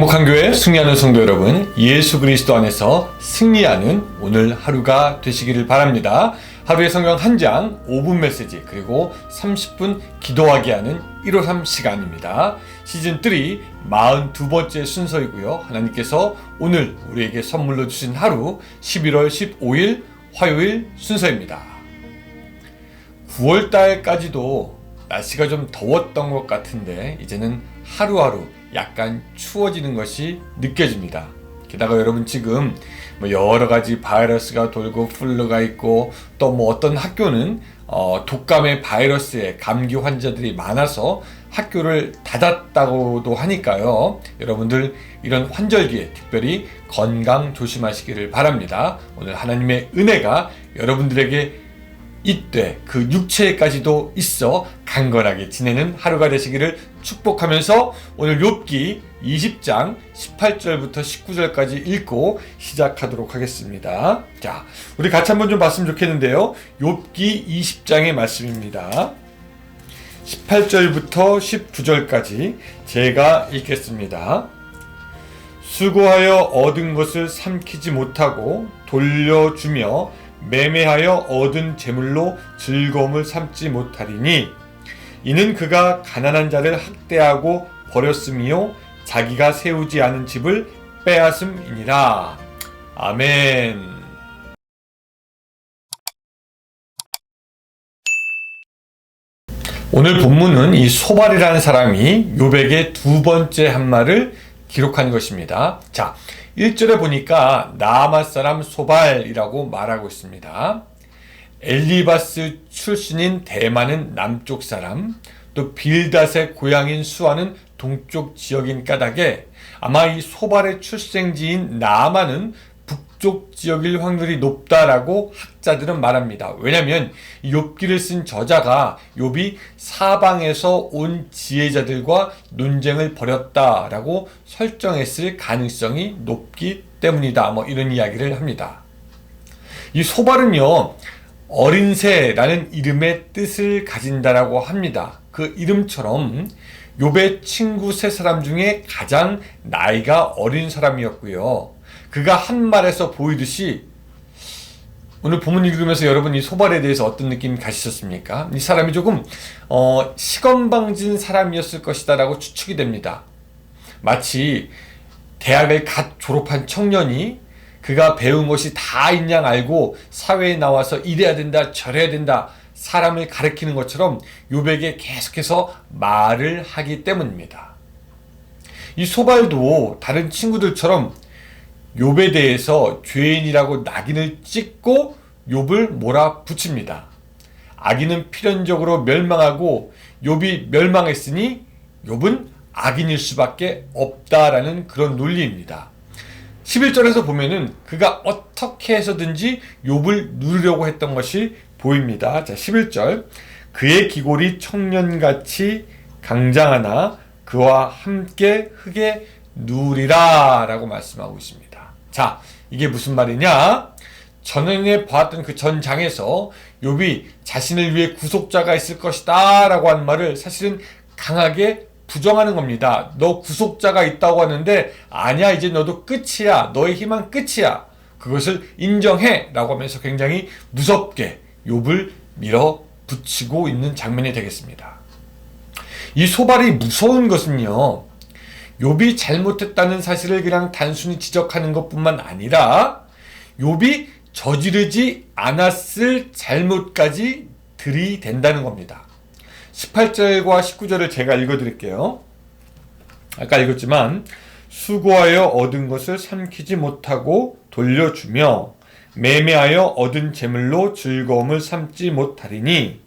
행복한 교회 승리하는 성도 여러분, 예수 그리스도 안에서 승리하는 오늘 하루가 되시기를 바랍니다. 하루의 성경 한 장, 5분 메시지, 그리고 30분 기도하게 하는 153 시간입니다. 시즌 3 42번째 순서이고요. 하나님께서 오늘 우리에게 선물로 주신 하루 11월 15일 화요일 순서입니다. 9월 달까지도 날씨가 좀 더웠던 것 같은데 이제는 하루하루 약간 추워지는 것이 느껴집니다. 게다가 여러분 지금 뭐 여러 가지 바이러스가 돌고 플루가 있고 또 뭐 어떤 학교는 어 독감의 바이러스에 감기 환자들이 많아서 학교를 닫았다고도 하니까요. 여러분들 이런 환절기에 특별히 건강 조심하시기를 바랍니다. 오늘 하나님의 은혜가 여러분들에게 이때 그 육체까지도 있어 강건하게 지내는 하루가 되시기를 축복하면서 오늘 욥기 20장 18절부터 19절까지 읽고 시작하도록 하겠습니다. 자, 우리 같이 한번 좀 봤으면 좋겠는데요. 욥기 20장의 말씀입니다. 18절부터 19절까지 제가 읽겠습니다. 수고하여 얻은 것을 삼키지 못하고 돌려주며 매매하여 얻은 재물로 즐거움을 삼지 못하리니 이는 그가 가난한 자를 학대하고 버렸음이요 자기가 세우지 않은 집을 빼앗음이니라. 아멘. 오늘 본문은 이 소발이라는 사람이 요백의 두 번째 한 말을 기록한 것입니다. 자, 1절에 보니까 나아마 사람 소발이라고 말하고 있습니다. 엘리바스 출신인 대만은 남쪽 사람, 또 빌닷의 고향인 수아는 동쪽 지역인 까닭에 아마 이 소발의 출생지인 나아마는 북쪽 지역일 확률이 높다라고 학자들은 말합니다. 왜냐하면 욥기를 쓴 저자가 욥이 사방에서 온 지혜자들과 논쟁을 벌였다라고 설정했을 가능성이 높기 때문이다. 뭐 이런 이야기를 합니다. 이 소발은요 어린 새라는 이름의 뜻을 가진다라고 합니다. 그 이름처럼 욥의 친구 세 사람 중에 가장 나이가 어린 사람이었고요. 그가 한 말에서 보이듯이 오늘 본문 읽으면서 여러분 이 소발에 대해서 어떤 느낌 가지셨습니까? 이 사람이 조금 어, 시건방진 사람이었을 것이다라고 추측이 됩니다. 마치 대학을 갓 졸업한 청년이 그가 배운 것이 다 있냐 알고 사회에 나와서 이래야 된다 저래야 된다 사람을 가르치는 것처럼 요백에 계속해서 말을 하기 때문입니다. 이 소발도 다른 친구들처럼 욥에 대해서 죄인이라고 낙인을 찍고 욥을 몰아붙입니다. 악인은 필연적으로 멸망하고 욥이 멸망했으니 욥은 악인일 수밖에 없다라는 그런 논리입니다. 11절에서 보면은 그가 어떻게 해서든지 욥을 누르려고 했던 것이 보입니다. 자, 11절. 그의 기골이 청년같이 강장하나 그와 함께 흙에 누리라 라고 말씀하고 있습니다. 자, 이게 무슨 말이냐? 전에 보았던 그 전장에서 욥이 자신을 위해 구속자가 있을 것이다라고 하는 말을 사실은 강하게 부정하는 겁니다. 너 구속자가 있다고 하는데 아니야 이제 너도 끝이야. 너의 희망 끝이야. 그것을 인정해라고 하면서 굉장히 무섭게 욥을 밀어붙이고 있는 장면이 되겠습니다. 이 소발이 무서운 것은요. 욥이 잘못했다는 사실을 그냥 단순히 지적하는 것뿐만 아니라 욥이 저지르지 않았을 잘못까지 들이댄다는 겁니다. 18절과 19절을 제가 읽어드릴게요. 아까 읽었지만 수고하여 얻은 것을 삼키지 못하고 돌려주며 매매하여 얻은 재물로 즐거움을 삼지 못하리니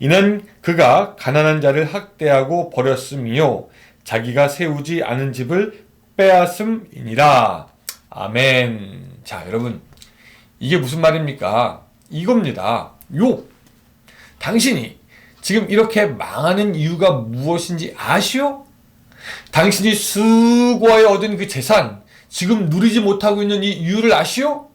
이는 그가 가난한 자를 학대하고 버렸음이요 자기가 세우지 않은 집을 빼앗음이니라. 아멘. 자, 여러분. 이게 무슨 말입니까? 이겁니다. 요. 당신이 지금 이렇게 망하는 이유가 무엇인지 아시오? 당신이 수고하여 얻은 그 재산, 지금 누리지 못하고 있는 이 이유를 아시오?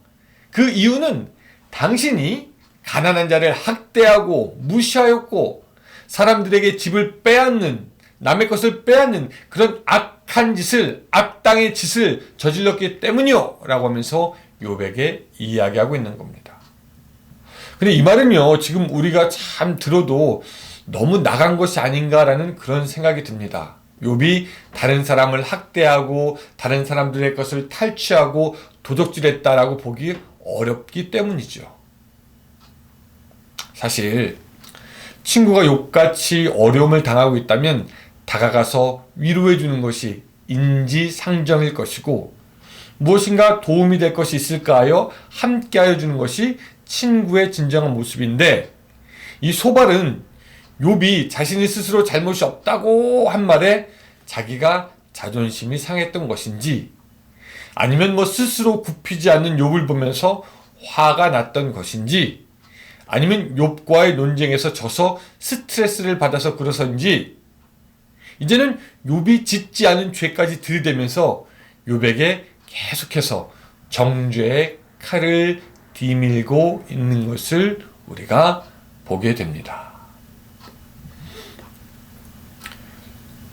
그 이유는 당신이 가난한 자를 학대하고 무시하였고 사람들에게 집을 빼앗는 남의 것을 빼앗는 그런 악한 짓을 악당의 짓을 저질렀기 때문이요 라고 하면서 요백에 이야기하고 있는 겁니다. 근데 이 말은요. 지금 우리가 참 들어도 너무 나간 것이 아닌가라는 그런 생각이 듭니다. 욥이 다른 사람을 학대하고 다른 사람들의 것을 탈취하고 도적질했다라고 보기 어렵기 때문이죠. 사실 친구가 욕같이 어려움을 당하고 있다면 다가가서 위로해 주는 것이 인지상정일 것이고 무엇인가 도움이 될 것이 있을까 하여 함께 하여 주는 것이 친구의 진정한 모습인데 이 소발은 욥이 자신이 스스로 잘못이 없다고 한 말에 자기가 자존심이 상했던 것인지 아니면 뭐 스스로 굽히지 않는 욥을 보면서 화가 났던 것인지 아니면 욥과의 논쟁에서 져서 스트레스를 받아서 그러서인지 이제는 욥이 짓지 않은 죄까지 들이대면서 욥에게 계속해서 정죄의 칼을 디밀고 있는 것을 우리가 보게 됩니다.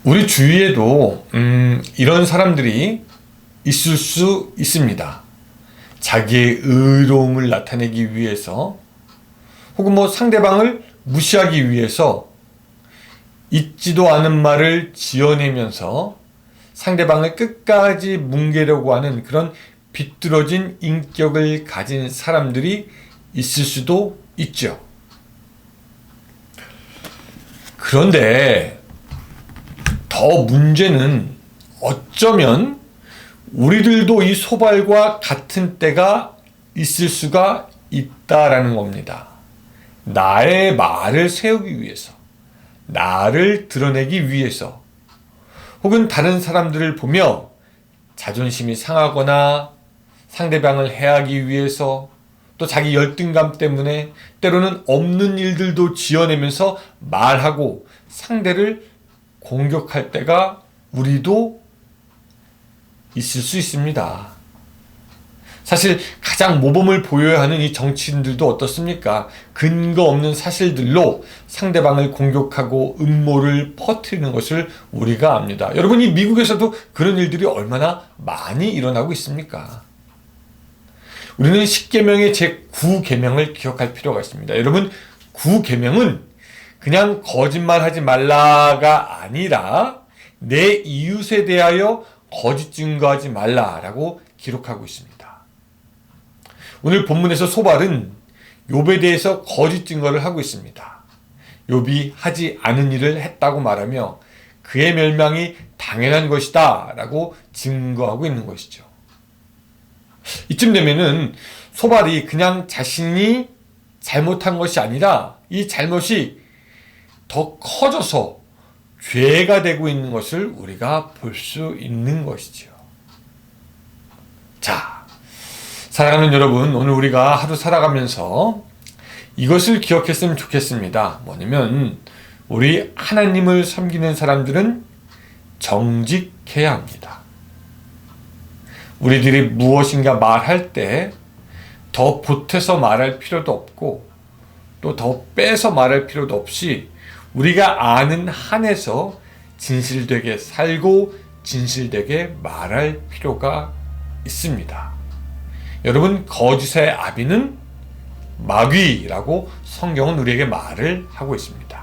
우리 주위에도 음, 이런 사람들이 있을 수 있습니다. 자기의 의로움을 나타내기 위해서 혹은 뭐 상대방을 무시하기 위해서 있지도 않은 말을 지어내면서 상대방을 끝까지 뭉개려고 하는 그런 비뚤어진 인격을 가진 사람들이 있을 수도 있죠. 그런데 더 문제는 어쩌면 우리들도 이 소발과 같은 때가 있을 수가 있다라는 겁니다. 나의 말을 세우기 위해서, 나를 드러내기 위해서, 혹은 다른 사람들을 보며 자존심이 상하거나 상대방을 해하기 위해서 또 자기 열등감 때문에 때로는 없는 일들도 지어내면서 말하고 상대를 공격할 때가 우리도 있을 수 있습니다. 사실 가장 모범을 보여야 하는 이 정치인들도 어떻습니까? 근거 없는 사실들로 상대방을 공격하고 음모를 퍼뜨리는 것을 우리가 압니다. 여러분, 이 미국에서도 그런 일들이 얼마나 많이 일어나고 있습니까? 우리는 10계명의 제9계명을 기억할 필요가 있습니다. 여러분, 9계명은 그냥 거짓말하지 말라가 아니라 내 이웃에 대하여 거짓 증거하지 말라라고 기록하고 있습니다. 오늘 본문에서 소발은 욥에 대해서 거짓 증거를 하고 있습니다. 욥이 하지 않은 일을 했다고 말하며 그의 멸망이 당연한 것이다 라고 증거하고 있는 것이죠. 이쯤 되면은 소발이 그냥 자신이 잘못한 것이 아니라 이 잘못이 더 커져서 죄가 되고 있는 것을 우리가 볼 수 있는 것이죠. 자, 사랑하는 여러분, 오늘 우리가 하루 살아가면서 이것을 기억했으면 좋겠습니다. 뭐냐면, 우리 하나님을 섬기는 사람들은 정직해야 합니다. 우리들이 무엇인가 말할 때 더 보태서 말할 필요도 없고, 또 더 빼서 말할 필요도 없이 우리가 아는 한에서 진실되게 살고 진실되게 말할 필요가 있습니다. 여러분, 거짓의 아비는 마귀라고 성경은 우리에게 말을 하고 있습니다.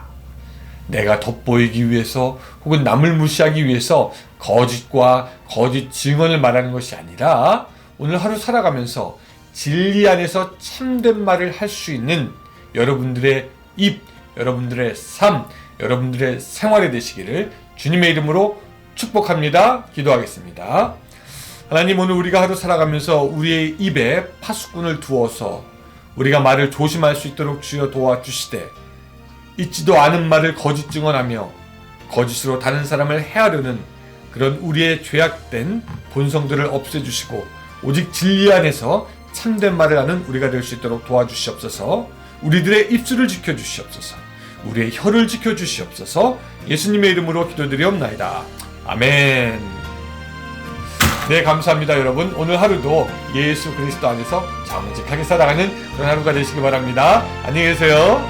내가 돋보이기 위해서 혹은 남을 무시하기 위해서 거짓과 거짓 증언을 말하는 것이 아니라 오늘 하루 살아가면서 진리 안에서 참된 말을 할 수 있는 여러분들의 입, 여러분들의 삶, 여러분들의 생활이 되시기를 주님의 이름으로 축복합니다. 기도하겠습니다. 하나님 오늘 우리가 하루 살아가면서 우리의 입에 파수꾼을 두어서 우리가 말을 조심할 수 있도록 주여 도와주시되 있지도 않은 말을 거짓 증언하며 거짓으로 다른 사람을 해하려는 그런 우리의 죄악된 본성들을 없애주시고 오직 진리 안에서 참된 말을 하는 우리가 될 수 있도록 도와주시옵소서 우리들의 입술을 지켜주시옵소서 우리의 혀를 지켜주시옵소서 예수님의 이름으로 기도드리옵나이다. 아멘. 네, 감사합니다, 여러분. 오늘 하루도 예수 그리스도 안에서 정직하게 살아가는 그런 하루가 되시기 바랍니다. 안녕히 계세요.